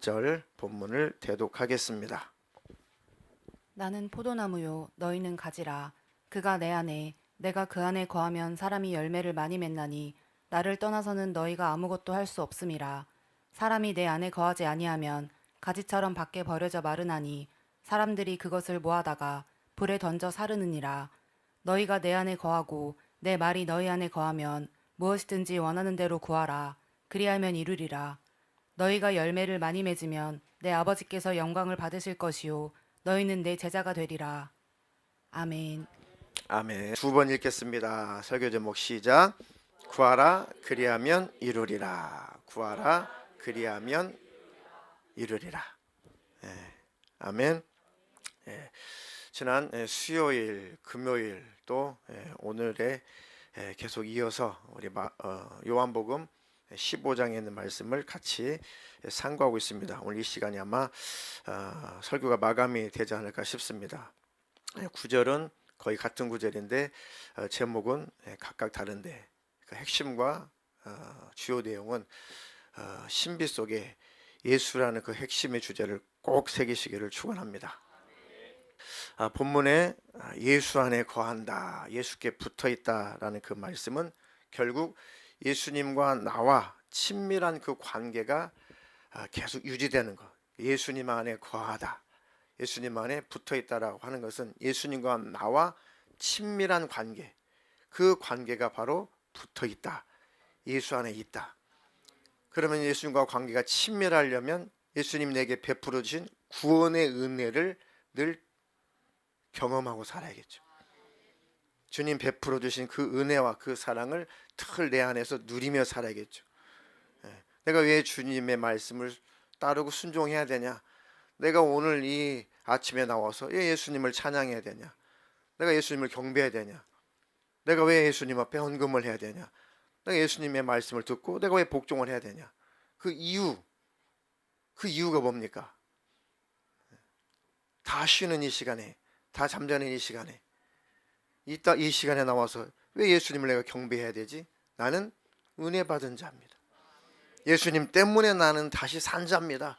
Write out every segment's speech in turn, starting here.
절 본문을 대독하겠습니다. 나는 포도나무요 너희는 가지라. 그가 내 안에 내가 그 안에 거하면 사람이 열매를 많이 맺나니 나를 떠나서는 너희가 아무것도 할 수 없음이라. 사람이 내 안에 거하지 아니하면 가지처럼 밖에 버려져 마르나니 사람들이 그것을 모아다가 불에 던져 사르느니라 너희가 내 안에 거하고 내 말이 너희 안에 거하면 무엇이든지 원하는 대로 구하라 그리하면 이루리라 너희가 열매를 많이 맺으면 내 아버지께서 영광을 받으실 것이요 너희는 내 제자가 되리라. 아멘. 아멘. 두 번 읽겠습니다. 설교 제목 시작. 구하라 그리하면 이루리라. 구하라 그리하면 이루리라. 예, 아멘. 예, 지난 예, 수요일, 금요일 또 예, 오늘에 예, 계속 이어서 우리 마, 어, 요한복음 15장에 있는 말씀을 같이 상고하고 있습니다. 오늘 이 시간이 아마 어, 설교가 마감이 되지 않을까 싶습니다. 예, 구절은 거의 같은 구절인데 어, 제목은 예, 각각 다른데 그 핵심과 어, 주요 내용은 어, 신비 속에 예수라는 그 핵심의 주제를 꼭 새기시기를 축원합니다. 아, 본문에 아, 예수 안에 거한다, 예수께 붙어 있다라는 그 말씀은 결국 예수님과 나와 친밀한 그 관계가 아, 계속 유지되는 것. 예수님 안에 거하다. 예수님 안에 붙어 있다라고 하는 것은 예수님과 나와 친밀한 관계. 그 관계가 바로 붙어 있다. 예수 안에 있다. 그러면 예수님과 관계가 친밀하려면 예수님 내게 베풀어 주신 구원의 은혜를 늘 경험하고 살아야겠죠. 주님 베풀어 주신 그 은혜와 그 사랑을 틀 내 안에서 누리며 살아야겠죠. 예. 내가 왜 주님의 말씀을 따르고 순종해야 되냐? 내가 오늘 이 아침에 나와서 왜 예수님을 찬양해야 되냐? 내가 예수님을 경배해야 되냐? 내가 왜 예수님 앞에 헌금을 해야 되냐? 내가 예수님의 말씀을 듣고 내가 왜 복종을 해야 되냐? 그 이유, 그 이유가 뭡니까? 다 쉬는 이 시간에, 다 잠자는 이 시간에, 이따 이 시간에 나와서 왜 예수님을 내가 경배해야 되지? 나는 은혜 받은 자입니다. 예수님 때문에 나는 다시 산 자입니다.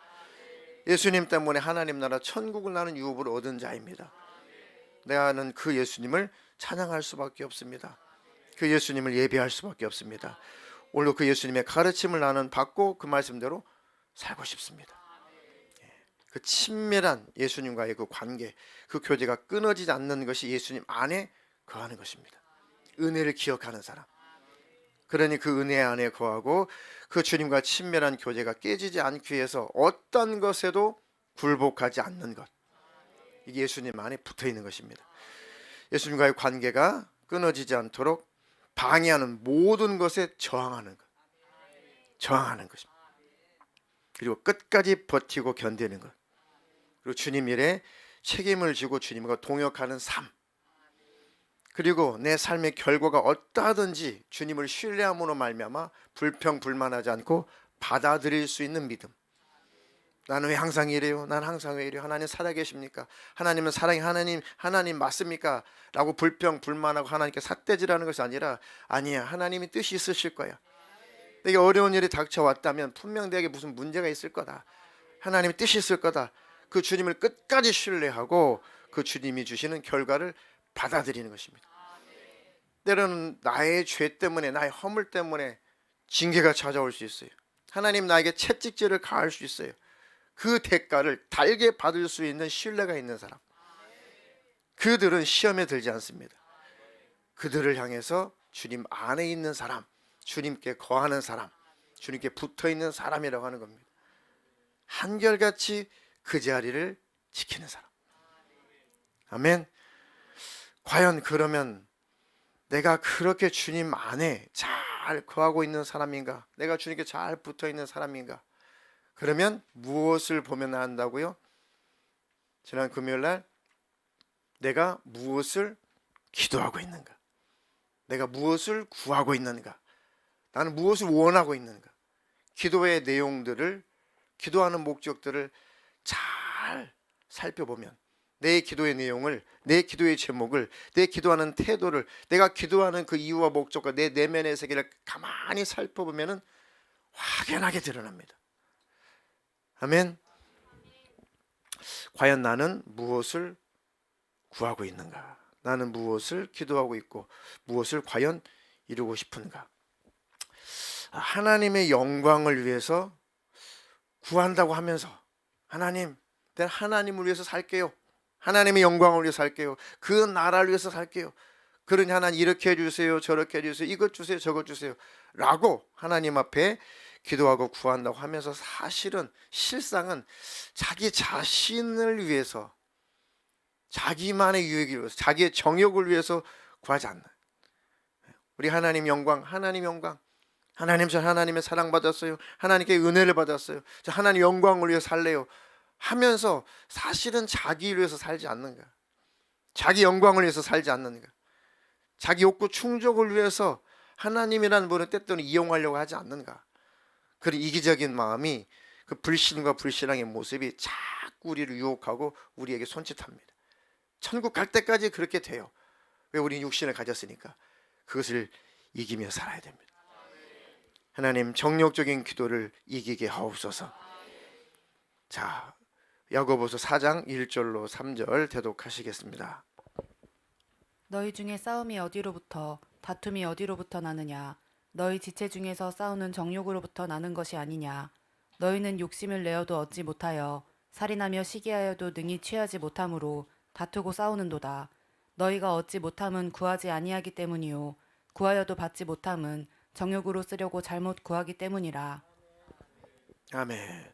예수님 때문에 하나님 나라 천국을 나는 유업을 얻은 자입니다. 내가는 그 예수님을 찬양할 수밖에 없습니다. 그 예수님을 예배할 수밖에 없습니다. 오늘 그 예수님의 가르침을 나는 받고 그 말씀대로 살고 싶습니다. 예. 그 친밀한 예수님과의 그 관계, 그 교제가 끊어지지 않는 것이 예수님 안에 거하는 것입니다. 은혜를 기억하는 사람. 그러니 그 은혜 안에 거하고 그 주님과 친밀한 교제가 깨지지 않기 위해서 어떤 것에도 굴복하지 않는 것. 이게 예수님 안에 붙어 있는 것입니다. 예수님과의 관계가 끊어지지 않도록 방해하는 모든 것에 저항하는 것. 저항하는 것입니다. 그리고 끝까지 버티고 견디는 것. 그리고 주님 일에 책임을 지고 주님과 동역하는 삶. 그리고 내 삶의 결과가 어떠하든지 주님을 신뢰함으로 말미암아 불평 불만하지 않고 받아들일 수 있는 믿음. 나는 왜 항상 이래요? 난 항상 왜 이래요? 하나님 살아계십니까? 하나님은 사랑이 하나님 하나님 맞습니까? 라고 불평 불만하고 하나님께 삿대질하는 것이 아니라 아니야 하나님이 뜻이 있으실 거야. 내게 어려운 일이 닥쳐왔다면 분명 내게 무슨 문제가 있을 거다. 하나님의 뜻이 있을 거다. 그 주님을 끝까지 신뢰하고 그 주님이 주시는 결과를 받아들이는 것입니다. 때로는 나의 죄 때문에 나의 허물 때문에 징계가 찾아올 수 있어요. 하나님 나에게 채찍질을 가할 수 있어요. 그 대가를 달게 받을 수 있는 신뢰가 있는 사람. 그들은 시험에 들지 않습니다. 그들을 향해서 주님 안에 있는 사람, 주님께 거하는 사람, 주님께 붙어 있는 사람이라고 하는 겁니다. 한결같이 그 자리를 지키는 사람. 아멘. 과연 그러면 내가 그렇게 주님 안에 잘 거하고 있는 사람인가? 내가 주님께 잘 붙어 있는 사람인가? 그러면 무엇을 보면 한다고요? 지난 금요일 날 내가 무엇을 기도하고 있는가? 내가 무엇을 구하고 있는가? 나는 무엇을 원하고 있는가? 기도의 내용들을 기도하는 목적들을 잘 살펴보면 내 기도의 내용을 내 기도의 제목을 내 기도하는 태도를 내가 기도하는 그 이유와 목적과 내 내면의 세계를 가만히 살펴보면은 확연하게 드러납니다. 아멘. 과연 나는 무엇을 구하고 있는가? 나는 무엇을 기도하고 있고 무엇을 과연 이루고 싶은가? 하나님의 영광을 위해서 구한다고 하면서 하나님, 내가 하나님을 위해서 살게요. 하나님의 영광을 위해서 살게요. 그 나라를 위해서 살게요. 그러니 하나님 이렇게 해주세요. 저렇게 해주세요. 이것 주세요. 저것 주세요. 라고 하나님 앞에 기도하고 구한다고 하면서 사실은 실상은 자기 자신을 위해서 자기만의 유익을 위해서 자기의 정욕을 위해서 구하지 않나. 우리 하나님 영광, 하나님 영광. 하나님 저 하나님의 사랑 받았어요. 하나님께 은혜를 받았어요. 저 하나님 영광을 위해 살래요. 하면서 사실은 자기를 위해서 살지 않는가. 자기 영광을 위해서 살지 않는가. 자기 욕구 충족을 위해서 하나님이라는 분을 때때로 이용하려고 하지 않는가. 그 이기적인 마음이 그 불신과 불신앙의 모습이 자꾸 우리를 유혹하고 우리에게 손짓합니다. 천국 갈 때까지 그렇게 돼요. 왜 우리 육신을 가졌으니까 그것을 이기며 살아야 됩니다. 하나님 정욕적인 기도를 이기게 하옵소서. 자, 야고보서 4장 1절로 3절 대독하시겠습니다. 너희 중에 싸움이 어디로부터 다툼이 어디로부터 나느냐 너희 지체 중에서 싸우는 정욕으로부터 나는 것이 아니냐 너희는 욕심을 내어도 얻지 못하여 살인하며 시기하여도 능히 취하지 못함으로 다투고 싸우는도다 너희가 얻지 못함은 구하지 아니하기 때문이요 구하여도 받지 못함은 정욕으로 쓰려고 잘못 구하기 때문이라 아멘.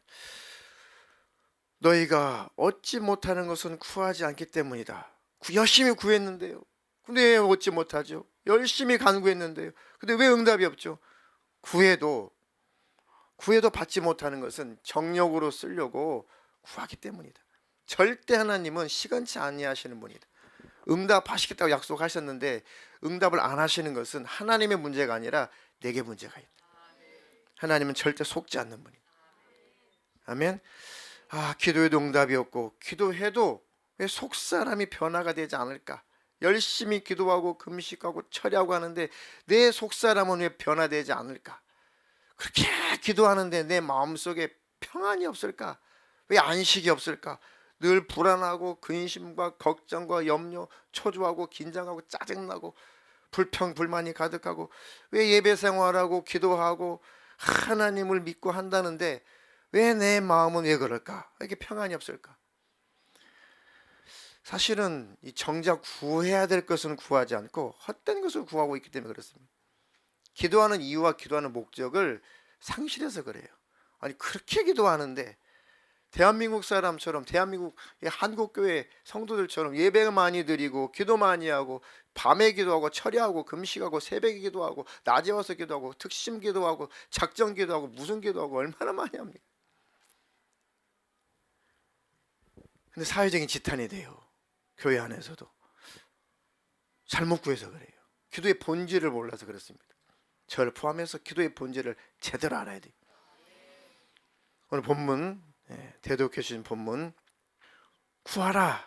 너희가 얻지 못하는 것은 구하지 않기 때문이다. 구- 열심히 구했는데요. 근데 왜 얻지 못하죠? 열심히 간구했는데요. 근데 왜 응답이 없죠? 구해도 구해도 받지 못하는 것은 정력으로 쓰려고 구하기 때문이다. 절대 하나님은 시간치 아니하시는 분이다. 응답하시겠다고 약속하셨는데 응답을 안 하시는 것은 하나님의 문제가 아니라 내게 문제가 있다. 하나님은 절대 속지 않는 분이다. 아멘. 아, 기도에도 응답이 없고 기도해도 왜 속 사람이 변화가 되지 않을까? 열심히 기도하고 금식하고 철야하고 하는데 내 속 사람은 왜 변화되지 않을까? 그렇게 기도하는데 내 마음속에 평안이 없을까? 왜 안식이 없을까? 늘 불안하고 근심과 걱정과 염려, 초조하고 긴장하고 짜증나고 불평 불만이 가득하고 왜 예배 생활하고 기도하고 하나님을 믿고 한다는데 왜 내 마음은 왜 그럴까? 왜 이렇게 평안이 없을까? 사실은 이 정작 구해야 될 것은 구하지 않고 헛된 것을 구하고 있기 때문에 그렇습니다. 기도하는 이유와 기도하는 목적을 상실해서 그래요. 아니 그렇게 기도하는데 대한민국 사람처럼 대한민국 의 한국 교회 성도들처럼 예배 많이 드리고 기도 많이 하고 밤에 기도하고 철야하고 금식하고 새벽에 기도하고 낮에 와서 기도하고 특심 기도하고 작정 기도하고 무슨 기도하고 얼마나 많이 합니까? 근데 사회적인 지탄이 돼요. 교회 안에서도 잘못 구해서 그래요. 기도의 본질을 몰라서 그렇습니다. 저를 포함해서 기도의 본질을 제대로 알아야 돼요. 오늘 본문 예, 대독해 주신 본문 구하라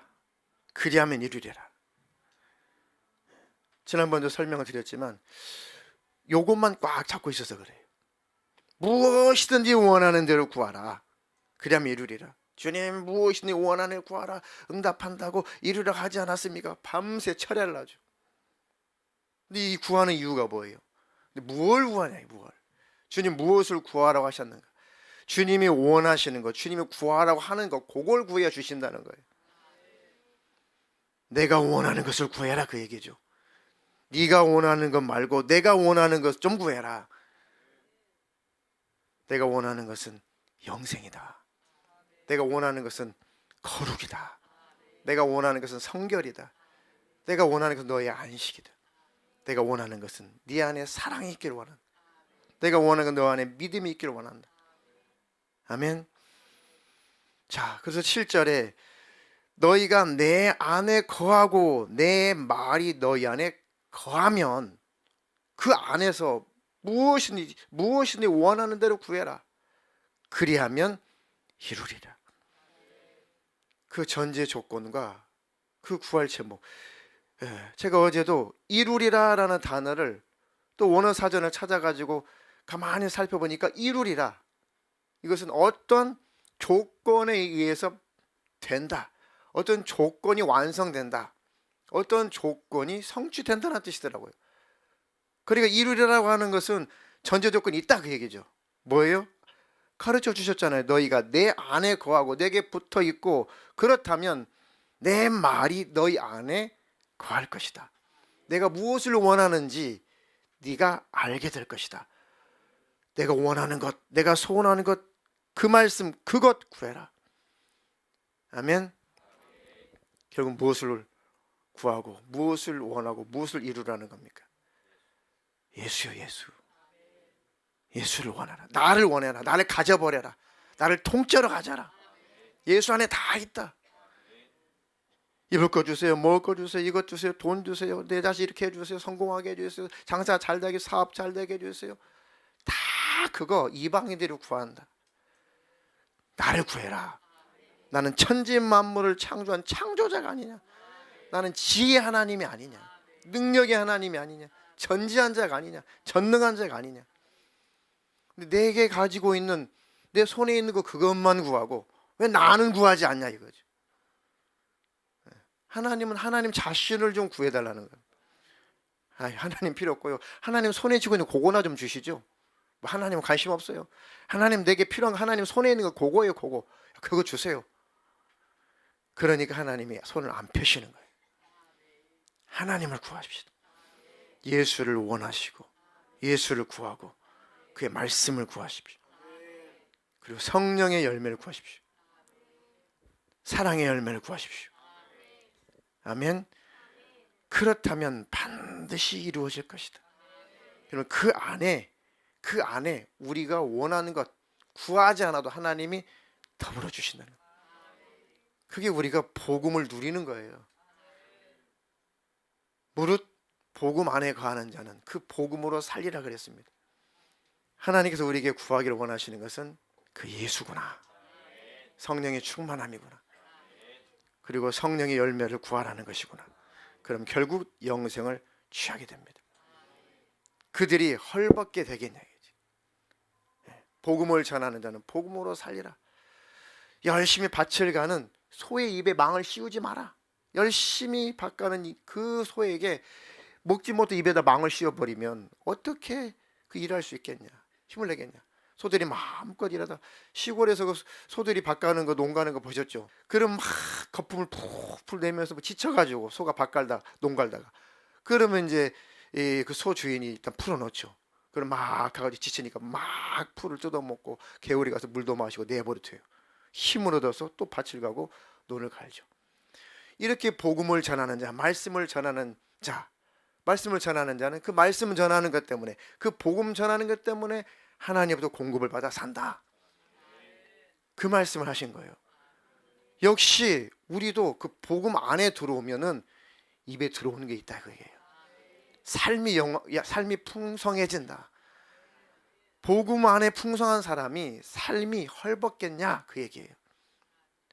그리하면 이루리라. 지난번에도 설명을 드렸지만 요것만 꽉 잡고 있어서 그래요. 무엇이든지 원하는 대로 구하라. 그리하면 이루리라. 주님 무엇이든지 원하는 구하라. 응답한다고 이루려 하지 않았습니까? 밤새 철야를 하죠. 근데 이 구하는 이유가 뭐예요? 근데 무엇을 구하냐, 무엇? 주님 무엇을 구하라고 하셨는가? 주님이 원하시는 것, 주님이 구하라고 하는 것, 그걸 구해 주신다는 거예요. 내가 원하는 것을 구해라 그 얘기죠. 네가 원하는 것 말고 내가 원하는 것 좀 구해라. 내가 원하는 것은 영생이다. 내가 원하는 것은 거룩이다. 내가 원하는 것은 성결이다. 내가 원하는 것은 너의 안식이다. 내가 원하는 것은 네 안에 사랑이 있기를 원한다. 내가 원하는 건 너 안에 믿음이 있기를 원한다. 아멘. 자, 그래서 7절에 너희가 내 안에 거하고 내 말이 너희 안에 거하면 그 안에서 무엇이든지 무엇이든지 원하는 대로 구해라. 그리하면 이루리라. 그 전제 조건과 그 구할 제목. 예, 제가 어제도 이루리라라는 단어를 또 원어 사전을 찾아가지고 가만히 살펴보니까 이루리라. 이것은 어떤 조건에 의해서 된다. 어떤 조건이 완성된다. 어떤 조건이 성취된다는 뜻이더라고요. 그러니까 이루리라고 하는 것은 전제 조건이 있다 그 얘기죠. 뭐예요? 가르쳐 주셨잖아요. 너희가 내 안에 거하고 내게 붙어 있고 그렇다면 내 말이 너희 안에 거할 것이다. 내가 무엇을 원하는지 네가 알게 될 것이다. 내가 원하는 것, 내가 소원하는 것, 그 말씀, 그것 구해라. 아멘. 결국 무엇을 구하고 무엇을 원하고 무엇을 이루라는 겁니까? 예수요, 예수. 예수를 원하라. 나를 원해라. 나를 가져버려라. 나를 통째로 가져라. 예수 안에 다 있다. 입을 거 주세요. 먹을 거 주세요. 이것 주세요. 돈 주세요. 내 자식 이렇게 해주세요. 성공하게 해주세요. 장사 잘 되게 사업 잘 되게 해주세요. 다 그거 이방인들이 구한다. 나를 구해라. 나는 천지 만물을 창조한 창조자가 아니냐. 나는 지혜 하나님이 아니냐. 능력의 하나님이 아니냐. 전지한 자가 아니냐. 전능한 자가 아니냐. 근데 내게 가지고 있는 내 손에 있는 거 그것만 구하고 왜 나는 구하지 않냐 이거죠. 하나님은 하나님 자신을 좀 구해달라는 거예요. 아, 하나님 필요 없고요. 하나님 손에 쥐고 있는 그거나 좀 주시죠. 뭐 하나님은 관심 없어요. 하나님 내게 필요한 거 하나님 손에 있는 거 그거예요, 그거. 그거 주세요. 그러니까 하나님이 손을 안 펴시는 거예요. 하나님을 구하십시다. 예수를 원하시고 예수를 구하고 그의 말씀을 구하십시오. 그리고 성령의 열매를 구하십시오. 사랑의 열매를 구하십시오. 아멘. 그렇다면 반드시 이루어질 것이다. 여러분 그 안에 그 안에 우리가 원하는 것 구하지 않아도 하나님이 더불어 주신다는 것. 그게 우리가 복음을 누리는 거예요. 무릇 복음 안에 거하는 자는 그 복음으로 살리라 그랬습니다. 하나님께서 우리에게 구하기를 원하시는 것은 그 예수구나. 성령의 충만함이구나. 그리고 성령의 열매를 구하라는 것이구나. 그럼 결국 영생을 취하게 됩니다. 그들이 헐벗게 되겠냐 복음을 전하는 자는 복음으로 살리라. 열심히 밭을 가는 소의 입에 망을 씌우지 마라. 열심히 밭 가는 이- 그 소에게 먹지 못해 입에다 망을 씌워버리면 어떻게 그 일할 수 있겠냐? 힘을 내겠냐? 소들이 마음껏 일하다 시골에서 그 소들이 밭 가는 거 농 가는 거 보셨죠? 그럼 막 거품을 푹푹 내면서 뭐 지쳐가지고 소가 밭 갈다 농 갈다가 그러면 이제 그 소 주인이 일단 풀어놓죠. 그럼 막 가가지고 지치니까 막 풀을 뜯어먹고 개울에 가서 물도 마시고 내버려 둬요. 힘을 얻어서 또 밭을 가고 논을 갈죠. 이렇게 복음을 전하는 자, 말씀을 전하는 자, 말씀을 전하는 자는 그 말씀을 전하는 것 때문에 그 복음 전하는 것 때문에 하나님부터 공급을 받아 산다. 그 말씀을 하신 거예요. 역시 우리도 그 복음 안에 들어오면은 입에 들어오는 게 있다 그거예요. 삶이 영, 야, 삶이 풍성해진다. 복음 안에 풍성한 사람이 삶이 헐벗겠냐 그 얘기예요.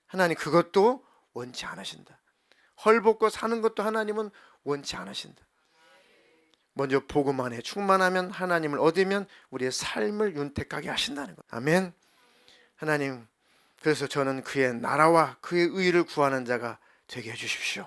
하나님 그것도 원치 않으신다. 헐벗고 사는 것도 하나님은 원치 않으신다. 먼저 복음 안에 충만하면 하나님을 얻으면 우리의 삶을 윤택하게 하신다는 것. 아멘. 하나님 그래서 저는 그의 나라와 그의 의를 구하는 자가 되게 해 주십시오.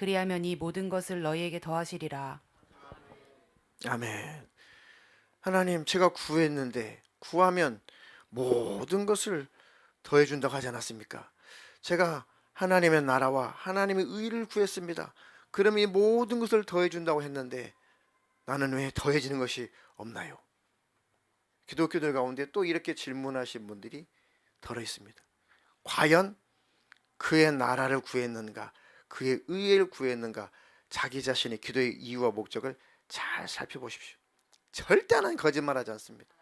그리하면 이 모든 것을 너희에게 더하시리라 아멘. 하나님 제가 구했는데 구하면 모든 것을 더해 준다고 하지 않았습니까? 제가 하나님의 나라와 하나님의 의를 구했습니다. 그럼 이 모든 것을 더해 준다고 했는데 나는 왜 더해지는 것이 없나요? 기독교들 가운데 또 이렇게 질문하신 분들이 들어 있습니다. 과연 그의 나라를 구했는가? 그의 의를 구했는가 자기 자신의 기도의 이유와 목적을 잘 살펴보십시오. 절대 하나님 거짓말하지 않습니다.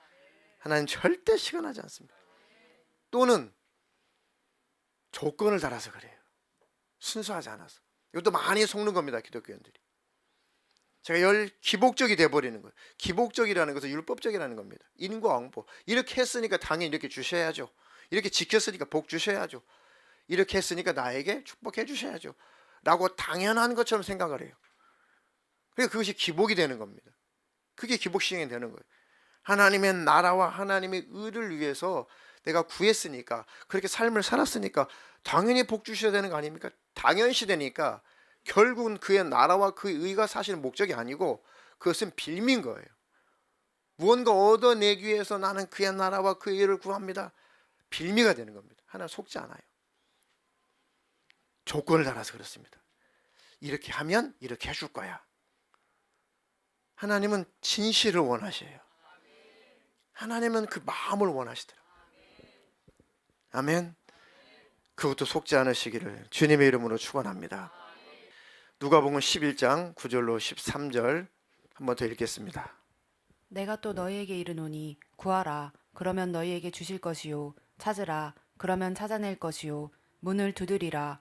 하나님 절대 시간하지 않습니다. 또는 조건을 달아서 그래요. 순수하지 않아서. 이것도 많이 속는 겁니다. 기독교인들이. 제가 열 기복적이 돼 버리는 거예요. 기복적이라는 것은 율법적이라는 겁니다. 인과응보. 이렇게 했으니까 당연히 이렇게 주셔야죠. 이렇게 지켰으니까 복 주셔야죠. 이렇게 했으니까 나에게 축복해 주셔야죠. 라고 당연한 것처럼 생각을 해요. 그러니까 그것이 기복이 되는 겁니다. 그게 기복 시행이 되는 거예요. 하나님의 나라와 하나님의 의를 위해서 내가 구했으니까 그렇게 삶을 살았으니까 당연히 복 주셔야 되는 거 아닙니까? 당연시 되니까 결국은 그의 나라와 그의 의가 사실은 목적이 아니고 그것은 빌민 거예요. 무언가 얻어내기 위해서 나는 그의 나라와 그의 의를 구합니다. 빌미가 되는 겁니다. 하나 속지 않아요. 조건을 달아서 그렇습니다. 이렇게 하면 이렇게 해줄 거야. 하나님은 진실을 원하셔요. 하나님은 그 마음을 원하시더라. 아멘. 그것도 속지 않으시기를 주님의 이름으로 축원합니다. 누가복음 11장 9절로 13절 한번 더 읽겠습니다. 내가 또 너희에게 이르노니 구하라 그러면 너희에게 주실 것이요 찾으라 그러면 찾아낼 것이요 문을 두드리라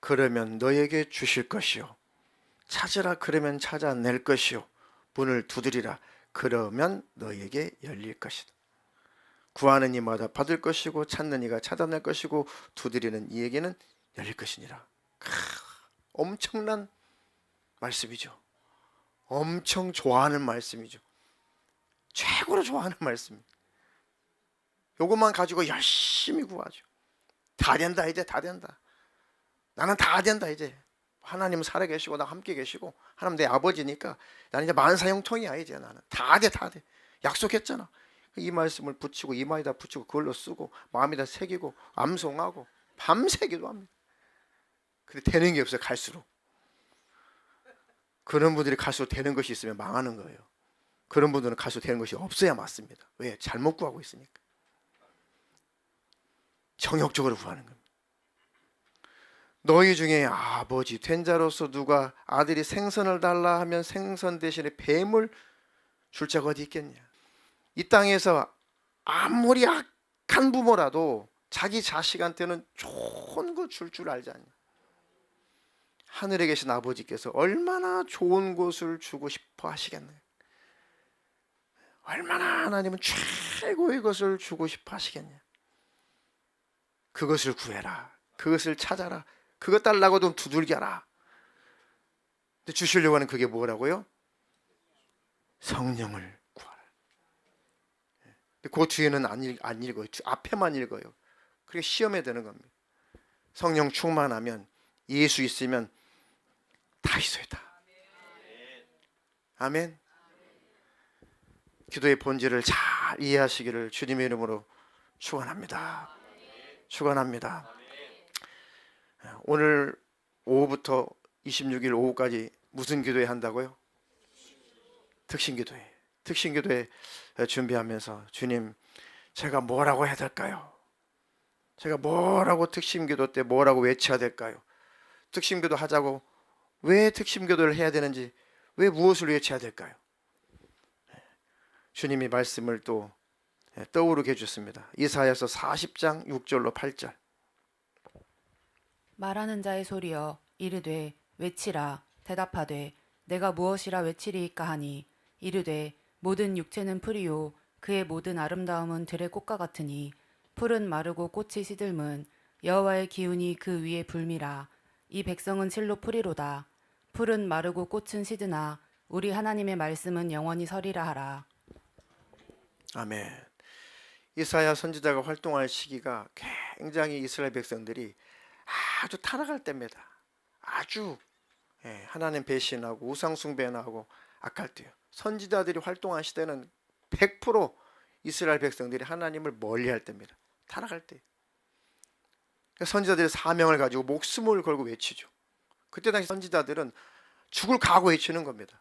그러면 너에게 주실 것이요 찾으라 그러면 찾아낼 것이요 문을 두드리라 그러면 너에게 열릴 것이다. 구하는 이마다 받을 것이고 찾는 이가 찾아낼 것이고 두드리는 이에게는 열릴 것이니라. 크, 엄청난 말씀이죠. 엄청 좋아하는 말씀이죠. 최고로 좋아하는 말씀. 요것만 가지고 열심히 구하죠. 다 된다 이제 다 된다. 나는 다 된다 이제. 하나님 살아 계시고 나 함께 계시고 하나님 내 아버지니까 나는 이제 만사형통이야 이제 나는 다 돼 다 돼. 약속했잖아. 이 말씀을 붙이고 이마에다 붙이고 그걸로 쓰고 마음에다 새기고 암송하고 밤새 기도합니다. 근데 되는 게 없어요 갈수록. 그런 분들이 갈수록 되는 것이 있으면 망하는 거예요. 그런 분들은 갈수록 되는 것이 없어야 맞습니다. 왜? 잘못 구하고 있으니까. 정욕적으로 구하는 겁니다. 너희 중에 아버지 된 자로서 누가 아들이 생선을 달라 하면 생선 대신에 뱀을 줄 자가 어디 있겠냐? 이 땅에서 아무리 악한 부모라도 자기 자식한테는 좋은 거줄줄 알지 않냐? 하늘에 계신 아버지께서 얼마나 좋은 것을 주고 싶어 하시겠나요? 얼마나 하나님은 최고의 것을 주고 싶어 하시겠냐? 그것을 구해라. 그것을 찾아라. 그것 달라고 좀 두들겨라. 근데 주시려고 하는 그게 뭐라고요? 성령을 구하라. 근데 그 뒤에는 안, 읽, 안 읽어요. 뒤- 앞에만 읽어요. 그게 시험에 드는 겁니다. 성령 충만하면 예수 있으면 다 있어요 다. 아멘. 기도의 본질을 잘 이해하시기를 주님의 이름으로 축원합니다. 축원합니다. 오늘 오후부터 26일 오후까지 무슨 기도회 한다고요? 특신 기도회. 특신 기도회 준비하면서 주님 제가 뭐라고 해야 될까요? 제가 뭐라고 특심 기도 때 뭐라고 외쳐야 될까요? 특심 기도 하자고 왜 특심 기도를 해야 되는지 왜 무엇을 외쳐야 될까요? 주님이 말씀을 또 떠오르게 해줬습니다. 이사야서 40장 6절로 8절. 말하는 자의 소리여 이르되 외치라 대답하되 내가 무엇이라 외치리이까 하니? 이르되 모든 육체는 풀이요 그의 모든 아름다움은 들의 꽃과 같으니 풀은 마르고 꽃이 시들문 여호와의 기운이 그 위에 불미라. 이 백성은 실로 풀이로다. 풀은 마르고 꽃은 시드나. 우리 하나님의 말씀은 영원히 서리라 하라. 아멘. 이사야 선지자가 활동할 시기가 굉장히 이스라엘 백성들이 아주 타락할 때입니다. 아주 예, 하나님 배신하고 우상 숭배하고 악할 때요. 선지자들이 활동한 시대는 100% 이스라엘 백성들이 하나님을 멀리할 때입니다. 타락할 때. 선지자들의 사명을 가지고 목숨을 걸고 외치죠. 그때 당시 선지자들은 죽을 각오 외치는 겁니다.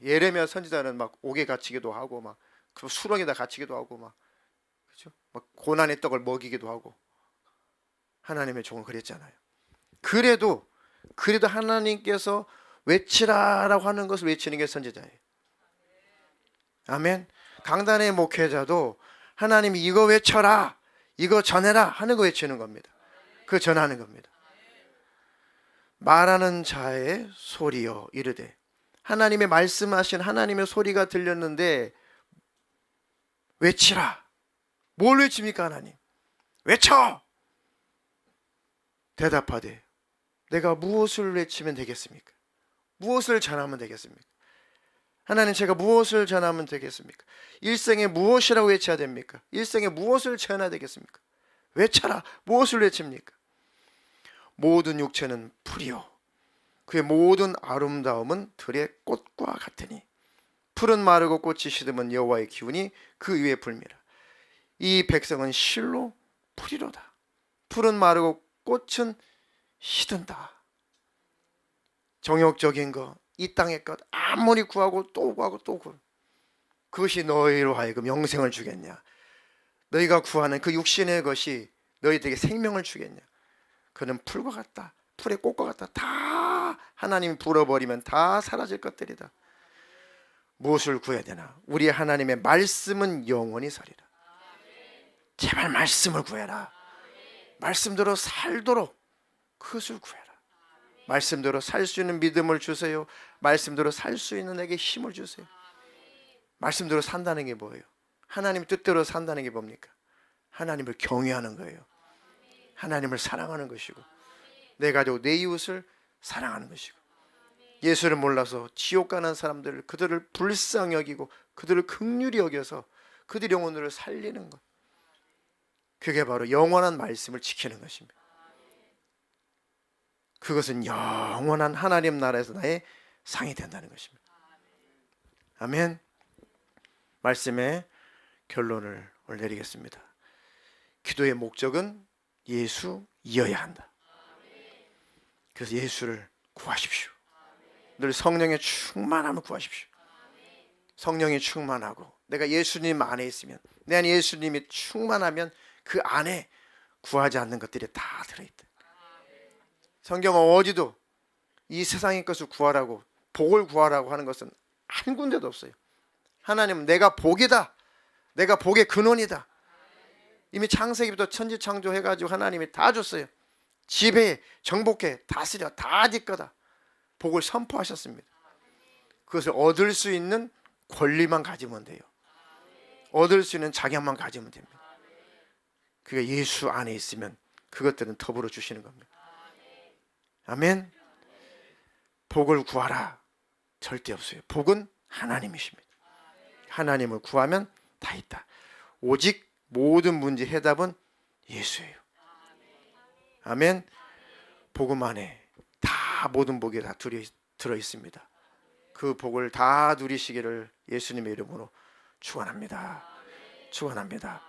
예레미야 선지자는 막 옥에 갇히기도 하고 막그 수렁에다 갇히기도 하고 막 그죠? 막 고난의 떡을 먹이기도 하고 하나님의 종은 그랬잖아요. 그래도 그래도 하나님께서 외치라라고 하는 것을 외치는 게 선지자예요. 아멘. 강단의 목회자도 하나님이 이거 외쳐라, 이거 전해라 하는 거 외치는 겁니다. 그 전하는 겁니다. 말하는 자의 소리여 이르되 하나님의 말씀하신 하나님의 소리가 들렸는데 외치라. 뭘 외칩니까 하나님? 외쳐. 대답하되 내가 무엇을 외치면 되겠습니까? 무엇을 전하면 되겠습니까? 하나님 제가 무엇을 전하면 되겠습니까? 일생에 무엇이라고 외쳐야 됩니까? 일생에 무엇을 전해야 되겠습니까? 외쳐라. 무엇을 외칩니까? 모든 육체는 풀이요. 그의 모든 아름다움은 들의 꽃과 같으니 풀은 마르고 꽃이 시드면 여호와의 기운이 그 위에 불미라. 이 백성은 실로 풀이로다. 풀은 마르고 꽃은 시든다. 정욕적인 것, 이 땅의 것 아무리 구하고 또 구하고 또 구하. 그것이 너희로 하여금 영생을 주겠냐? 너희가 구하는 그 육신의 것이 너희들에게 생명을 주겠냐? 그는 풀과 같다. 풀의 꽃과 같다. 다 하나님이 불어버리면 다 사라질 것들이다. 무엇을 구해야 되나? 우리 하나님의 말씀은 영원히 살리라. 제발 말씀을 구해라. 말씀대로 살도록 그것을 구해라. 말씀대로 살 수 있는 믿음을 주세요. 말씀대로 살 수 있는 내게 힘을 주세요. 말씀대로 산다는 게 뭐예요? 하나님 뜻대로 산다는 게 뭡니까? 하나님을 경외하는 거예요. 하나님을 사랑하는 것이고 내 가족, 내 이웃을 사랑하는 것이고 예수를 몰라서 지옥 가는 사람들을 그들을 불쌍히 여기고 그들을 극률히 여겨서 그들의 영혼을 살리는 것. 그게 바로 영원한 말씀을 지키는 것입니다. 그것은 영원한 하나님 나라에서 나의 상이 된다는 것입니다. 아멘. 말씀의 결론을 내리겠습니다. 기도의 목적은 예수이어야 한다. 그래서 예수를 구하십시오. 늘 성령의 충만함을 구하십시오. 성령이 충만하고 내가 예수님 안에 있으면 내 안에 예수님이 충만하면 그 안에 구하지 않는 것들이 다 들어있다. 성경은 어디도 이 세상의 것을 구하라고 복을 구하라고 하는 것은 한 군데도 없어요. 하나님은 내가 복이다. 내가 복의 근원이다. 이미 창세기부터 천지 창조해가지고 하나님이 다 줬어요. 지배, 정복해, 다스려, 다네 거다. 복을 선포하셨습니다. 그것을 얻을 수 있는 권리만 가지면 돼요. 얻을 수 있는 자격만 가지면 됩니다. 그게 예수 안에 있으면 그것들은 더불어 주시는 겁니다. 아멘. 복을 구하라. 절대 없어요. 복은 하나님이십니다. 하나님을 구하면 다 있다. 오직 모든 문제 해답은 예수예요. 아멘. 복음 안에 다 모든 복이 다 들어 있습니다. 그 복을 다 누리시기를 예수님의 이름으로 축원합니다. 축원합니다.